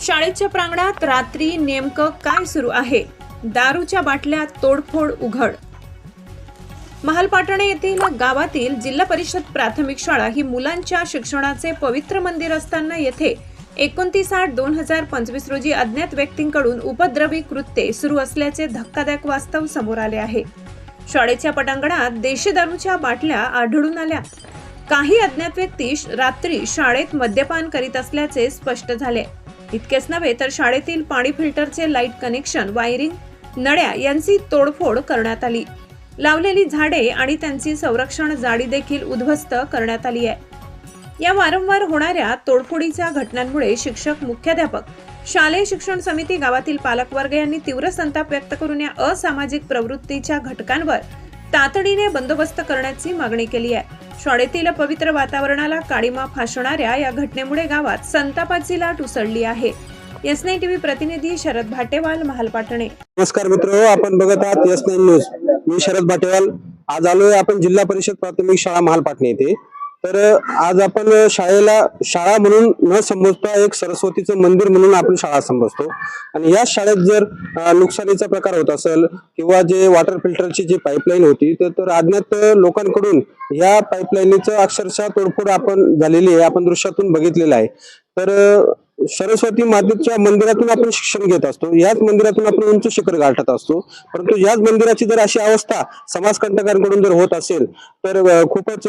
शाळेच्या प्रांगणात रात्री नेमकं काय सुरू आहे? दारूच्या बाटल्या तोडफोड उघड. महालपाटणे येथील गावातील जिल्हा परिषद प्राथमिक शाळा ही मुलांच्या शिक्षणाचे पवित्र मंदिर असताना येथे एकोणतीस आठ दोन हजार पंचवीस रोजी अज्ञात व्यक्तींकडून उपद्रवी कृत्ये सुरू असल्याचे धक्कादायक वास्तव समोर आले आहे. शाळेच्या पटांगणात देशी दारूच्या बाटल्या आढळून आल्या. काही अज्ञात व्यक्ती श- रात्री शाळेत मद्यपान करीत असल्याचे स्पष्ट झाले. इतकेच नव्हे तर शाळेतील पाणी फिल्टरचे लाइट कनेक्शन वायरिंग नळ्या यांची तोडफोड करण्यात आली. लावलेली झाडे आणि त्यांची संरक्षण जाळी देखील उद्ध्वस्त करण्यात आली आहे. या वारंवार होणाऱ्या तोडफोडीच्या घटनांमुळे शिक्षक मुख्याध्यापक शालेय शिक्षण समिती गावातील पालकवर्ग यांनी तीव्र संताप व्यक्त करून या असामाजिक प्रवृत्तीच्या घटकांवर तातडीने बंदोबस्त करण्याची मागणी केली आहे. शाळेतील पवित्र वातावरणाला काळीमा फासणाऱ्या या घटनेमुळे गावात संतापाची लाट उसळली आहे. एस नाईन टीव्ही प्रतिनिधी शरद भाटेवाल महालपाटणे नमस्कार मित्र आपण बघत आहात एस नाईन न्यूज. मी शरद भाटेवाल. आज आलोय आपण जिल्हा परिषद प्राथमिक शाळा महालपाटणे येथे. तर आज आपण शाळेला शाळा म्हणून न संबोधता एक सरस्वतीचं मंदिर म्हणून आपण शाळा संबोधतो आणि या शाळेत जर नुकसानीचा प्रकार होत असेल किंवा जे वॉटर फिल्टरची जी पाईपलाईन होती तर तर अज्ञात लोकांकडून या पाईपलाईनीचं अक्षरशः तोडफोड आपण झालेली आहे आपण दृश्यातून बघितलेलं आहे. तर सरस्वती मातेच्या मंदिरातून आपण शिक्षण घेत असतो. याच मंदिरातून आपण उंच शिखर गाठत असतो. परंतु याच मंदिराची जर अशी अवस्था समाजकंटकांकडून जर होत असेल तर खूपच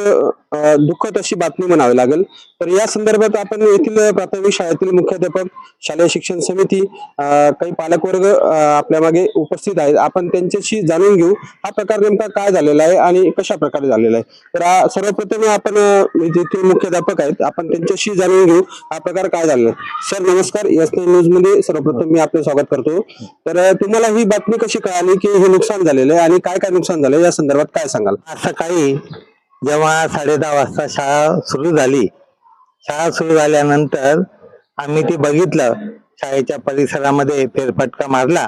दुःखद अशी बातमी म्हणावी लागेल. तर या संदर्भात आपण येथील प्राथमिक शाळेतील मुख्याध्यापक शालेय शिक्षण समिती काही पालकवर्ग आपल्या मागे उपस्थित आहेत. आपण त्यांच्याशी जाणून घेऊ हा प्रकार नेमका काय झालेला आहे आणि कशा प्रकारे झालेला आहे. तर सर्वप्रथम आपण येथील मुख्याध्यापक आहेत. आपण त्यांच्याशी जाणून घेऊ हा प्रकार काय झालेला आहे. सर नमस्कार. एस न्यूजमध्ये सर्वप्रथम मी आपलं स्वागत करतो. तर तुम्हाला ही बातमी कशी कळाली की हे नुकसान झालेलं आहे आणि काय काय नुकसान झालं? या संदर्भात काय सांगाल? सकाळी जेव्हा साडे दहा वाजता शाळा सुरू झाली शाळा सुरू झाल्यानंतर आम्ही ते बघितलं. शाळेच्या परिसरामध्ये फेरफटका मारला.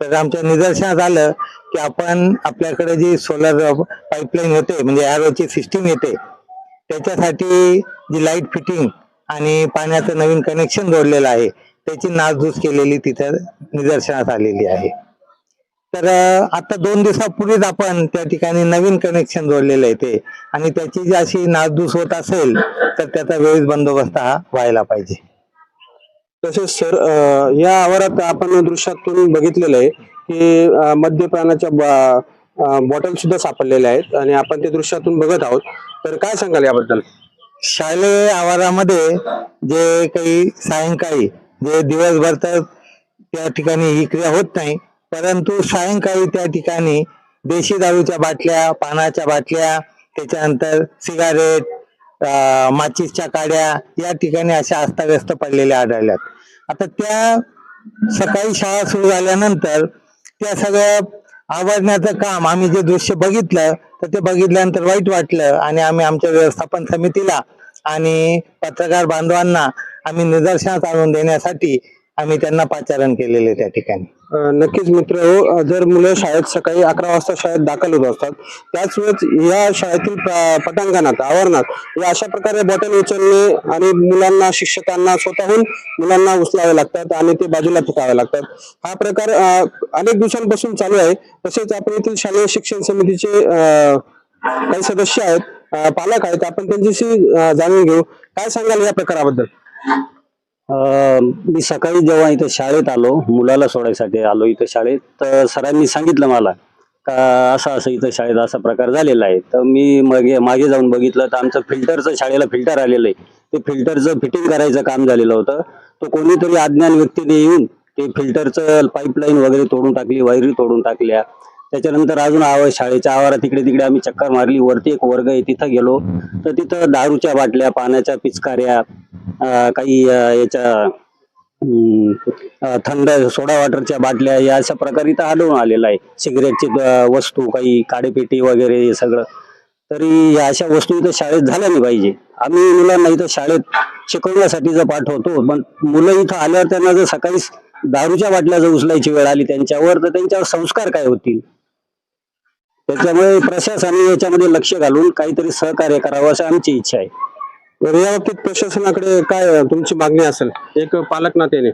तर आमच्या निदर्शनात आलं की आपण आपल्याकडे जी सोलर पाईपलाईन होते म्हणजे ॲरोची सिस्टीम येते त्याच्यासाठी जी लाइट फिटिंग आणि पाण्याचं नवीन कनेक्शन जोडलेलं आहे. त्याची नासधूस केलेली तिथं निदर्शनास आलेली आहे. तर आता दोन दिवसापूर्वीच आपण त्या ठिकाणी नवीन कनेक्शन जोडलेलं आहे ते. आणि त्याची जी अशी नासधूस होत असेल तर त्याचा वेळीच बंदोबस्त हा व्हायला पाहिजे. तसेच सर या आवारात आपण दृश्यातून बघितलेलं आहे की अ, मद्यपानाच्या बॉटल सुद्धा सापडलेल्या आहेत. आणि आपण ते दृश्यातून बघत आहोत. तर काय सांगाल याबद्दल? शालेय आवारामध्ये जे काही सायंकाळी जे दिवसभर तर त्या ठिकाणी ही क्रिया होत नाही परंतु सायंकाळी त्या ठिकाणी देशी दारूच्या बाटल्या पानाच्या बाटल्या त्याच्यानंतर सिगारेट माचीसच्या काड्या या ठिकाणी अशा अस्ताव्यस्त पडलेल्या आढळल्यात. आता त्या सकाळी शाळा सुरू झाल्यानंतर त्या सगळ्या आवरण्याचं काम आम्ही जे दृश्य बघितलं तर ते बघितल्यानंतर वाईट वाटलं आणि आम्ही आमच्या व्यवस्थापन समितीला आणि पत्रकार बांधवांना आम्ही निदर्शनास आणून देण्यासाठी आम्ही त्यांना पाचारण केलेले त्या ठिकाणी. नक्कीच मित्र हो जर मुलं शाळेत सकाळी अकरा वाजता शाळेत दाखल होत असतात त्याच वेळेस या शाळेतील पटांगणात आवरणात या अशा प्रकारे बॉटल उचलणे आणि मुलांना शिक्षकांना स्वतःहून मुलांना उचलावे लागतात आणि ते बाजूला फेकावे लागतात. हा प्रकार अनेक दिवसांपासून चालू आहे. तसेच आपण येथील शालेय शिक्षण समितीचे काही सदस्य आहेत पालक आहेत. आपण त्यांच्याशी जाणून घेऊ. काय सांगाल या प्रकाराबद्दल? मी सकाळी जेव्हा इथं शाळेत आलो मुलाला सोडायसाठी आलो इथं शाळेत तर सरांनी सांगितलं मला का असं असं इथं शाळेत असा प्रकार झालेला आहे. तर मी मागे मागे जाऊन बघितलं तर आमचं फिल्टरचं शाळेला फिल्टर आलेलं आहे. ते फिल्टरचं फिटिंग करायचं काम झालेलं होतं. तो कोणीतरी अज्ञान व्यक्तीने येऊन ते फिल्टरचं पाईपलाईन वगैरे तोडून टाकली वायरी तोडून टाकल्या. त्याच्यानंतर अजून आव शाळेच्या आवारात तिकडे तिकडे आम्ही चक्कर मारली. वरती एक वर्ग आहे तिथं गेलो. तर तिथं दारूच्या बाटल्या पाण्याच्या पिचकाऱ्या काही याच्या थंड सोडा वॉटरच्या बाटल्या या अशा प्रकारे इथं आढळून आलेला आहे. सिगरेटची वस्तू काही काडेपेटी वगैरे हे सगळं. तरी या अशा वस्तू इथं शाळेत झाल्या नाही पाहिजे. आम्ही मुलांना इथं शाळेत शिकवण्यासाठी जर पाठवतो पण मुलं इथं आल्यावर त्यांना जर सकाळी दारूच्या बाटल्या जर उचलायची वेळ आली त्यांच्यावर तर त्यांच्यावर संस्कार काय होतील? त्याच्यामुळे प्रशासनाने याच्यामध्ये लक्ष घालून काहीतरी सहकार्य करावं अशी आमची इच्छा आहे. तर या बाबतीत प्रशासनाकडे काय तुमची मागणी असेल? एक पालक नात्याने.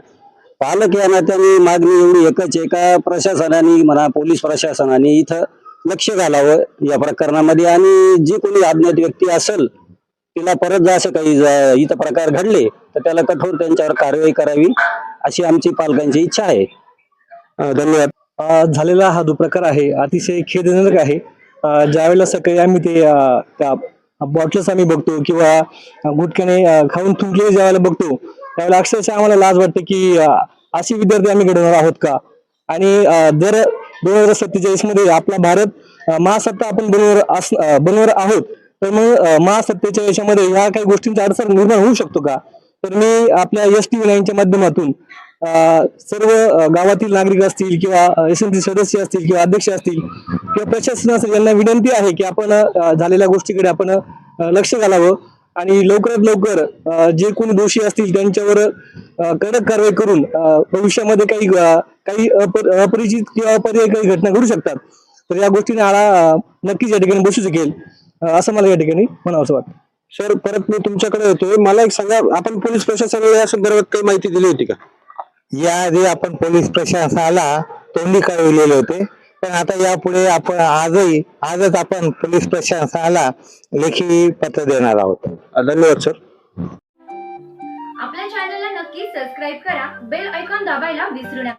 पालक या नात्याने मागणी एवढी एकच आहे का प्रशासनाने म्हणा पोलीस प्रशासनाने इथं लक्ष घालावं या प्रकरणामध्ये आणि जी कोणी अज्ञात व्यक्ती असेल तिला परत जर असं काही इथं प्रकार घडले तर त्याला कठोर त्यांच्यावर कारवाई करावी अशी आमची पालकांची इच्छा आहे. धन्यवाद. झालेला हा जो प्रकार आहे. अतिशय खेदजनक आहे. ज्यावेळेला सकाळी आम्ही ते त्या बॉटल्स आम्ही बघतो किंवा गुटख्याने खाऊन थुंकलेले ज्यावेळेला बघतो त्यावेळेला अक्षरशः आम्हाला लाज वाटते की असे विद्यार्थी आम्ही घडवणार आहोत का? आणि जर दोन हजार सत्तेचाळीसमध्ये आपला भारत महासत्ता आपण बनवर अस बनवर आहोत तर मग महासत्तेच्या याच्यामध्ये ह्या काही गोष्टींचा अडसर निर्माण होऊ शकतो का? तर मी आपल्या एस टी नाईनच्या माध्यमातून सर्व गावातील नागरिक असतील किंवा एस सी सदस्य असतील किंवा अध्यक्ष असतील किंवा प्रशासन असेल यांना विनंती आहे की आपण झालेल्या गोष्टीकडे आपण लक्ष घालावं आणि लवकरात लवकर जे कोणी दोषी असतील त्यांच्यावर कडक कारवाई करून भविष्यामध्ये काही काही अप- अपरिचित किंवा अपरिय काही घटना घडू शकतात. तर या गोष्टीने आळा नक्कीच या ठिकाणी बसू शकेल. असं मला या ठिकाणी म्हणावंसं वाटतं. सर परत मी तुमच्याकडे येतोय. मला एक सांगा आपण पोलीस प्रशासनाला या संदर्भात काही माहिती दिली होती का? याआधी आपण पोलीस प्रशासनाला तोंडी कळविलेले होते. पण आता यापुढे आपण आजही आजच आपण पोलीस प्रशासनाला लेखी पत्र देणार आहोत. धन्यवाद सर आपल्या चॅनलला नक्की सबस्क्राईब करा. बेल ऐकॉन दाबायला विसरू नका.